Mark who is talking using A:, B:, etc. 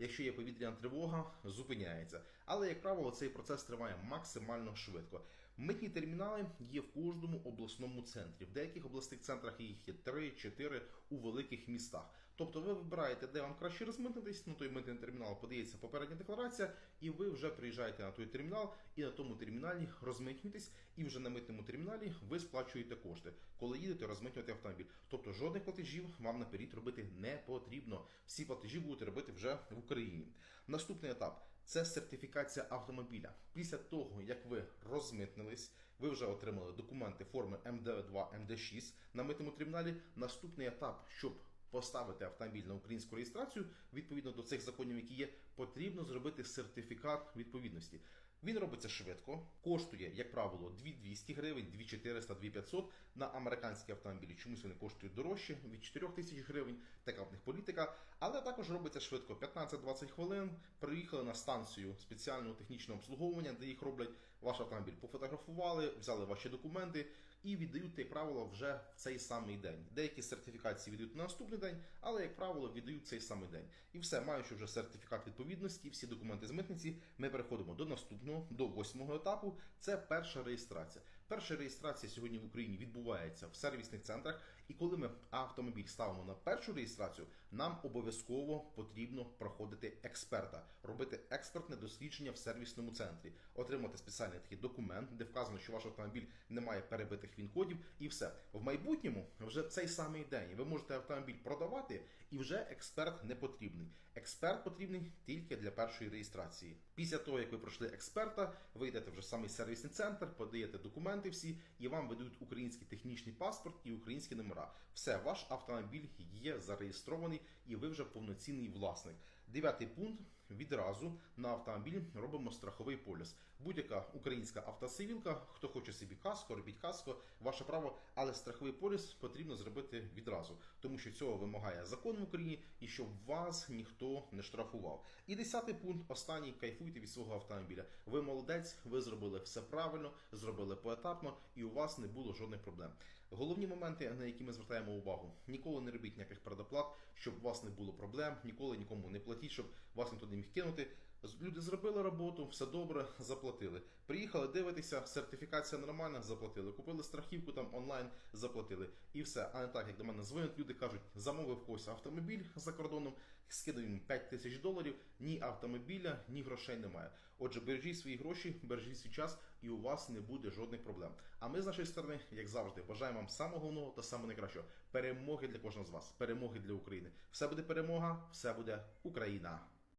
A: Якщо є повітряна тривога, зупиняється. Але, як правило, цей процес триває максимально швидко. Митні термінали є в кожному обласному центрі. В деяких обласних центрах їх є 3-4 у великих містах. Тобто ви вибираєте, де вам краще розмитнитись, на той митний термінал подається попередня декларація, і ви вже приїжджаєте на той термінал, і на тому терміналі розмитнюєтесь, і вже на митному терміналі ви сплачуєте кошти, коли їдете розмитнювати автомобіль. Тобто жодних платежів вам наперед робити не потрібно. Всі платежі будете робити вже в Україні. Наступний етап це сертифікація автомобіля. Після того, як ви розмитнились, ви вже отримали документи форми МД2, МД6 на митному трибуналі. Наступний етап, щоб поставити автомобіль на українську реєстрацію відповідно до цих законів, які є, потрібно зробити сертифікат відповідності. Він робиться швидко, коштує, як правило, 2200 гривень, 2400, 2500 на американські автомобілі. Чомусь вони коштують дорожче від 4000 гривень. Така в них політика. Але також робиться швидко 15-20 хвилин. Приїхали на станцію спеціального технічного обслуговування, де їх роблять ваш автомобіль. Пофотографували, взяли ваші документи і віддають те правило вже в цей самий день. Деякі сертифікації віддають на наступний день, але як правило віддають цей самий день. І все, маючи вже сертифікат відповідності, всі документи з митниці, ми переходимо до наступного, до восьмого етапу. Це перша реєстрація. Перша реєстрація сьогодні в Україні відбувається в сервісних центрах. І коли ми автомобіль ставимо на першу реєстрацію, нам обов'язково потрібно проходити експерта, робити експертне дослідження в сервісному центрі, отримати спеціальний такий документ, де вказано, що ваш автомобіль не має перебитих він-кодів, і все в майбутньому вже цей самий день ви можете автомобіль продавати, і вже експерт не потрібний. Експерт потрібний тільки для першої реєстрації. Після того, як ви пройшли експерта, ви йдете вже в самий сервісний центр, подаєте документи всі, і вам видають український технічний паспорт і українські номера. Все, ваш автомобіль є зареєстрований, і ви вже повноцінний власник. Дев'ятий пункт. Відразу на автомобіль робимо страховий поліс. Будь-яка українська автосивілка, хто хоче собі каско, робіть каско, ваше право, але страховий поліс потрібно зробити відразу, тому що цього вимагає закон в Україні і щоб вас ніхто не штрафував. І десятий пункт, останній кайфуйте від свого автомобіля. Ви молодець, ви зробили все правильно, зробили поетапно, і у вас не було жодних проблем. Головні моменти, на які ми звертаємо увагу: ніколи не робіть ніяких предоплат, щоб у вас не було проблем, ніколи нікому не платіть, щоб вас ніхто не міг кинути. Люди зробили роботу, все добре, заплатили. Приїхали дивитися, сертифікація нормальна, заплатили. Купили страхівку там онлайн, заплатили. І все. А не так, як до мене дзвонять, люди кажуть, замовив когось автомобіль за кордоном, скидаємо 5 тисяч доларів, ні автомобіля, ні грошей немає. Отже, бережіть свої гроші, бережіть свій час, і у вас не буде жодних проблем. А ми з нашої сторони, як завжди, бажаємо вам самого головного та самого найкращого. Перемоги для кожного з вас, перемоги для України. Все буде перемога, все буде Україна.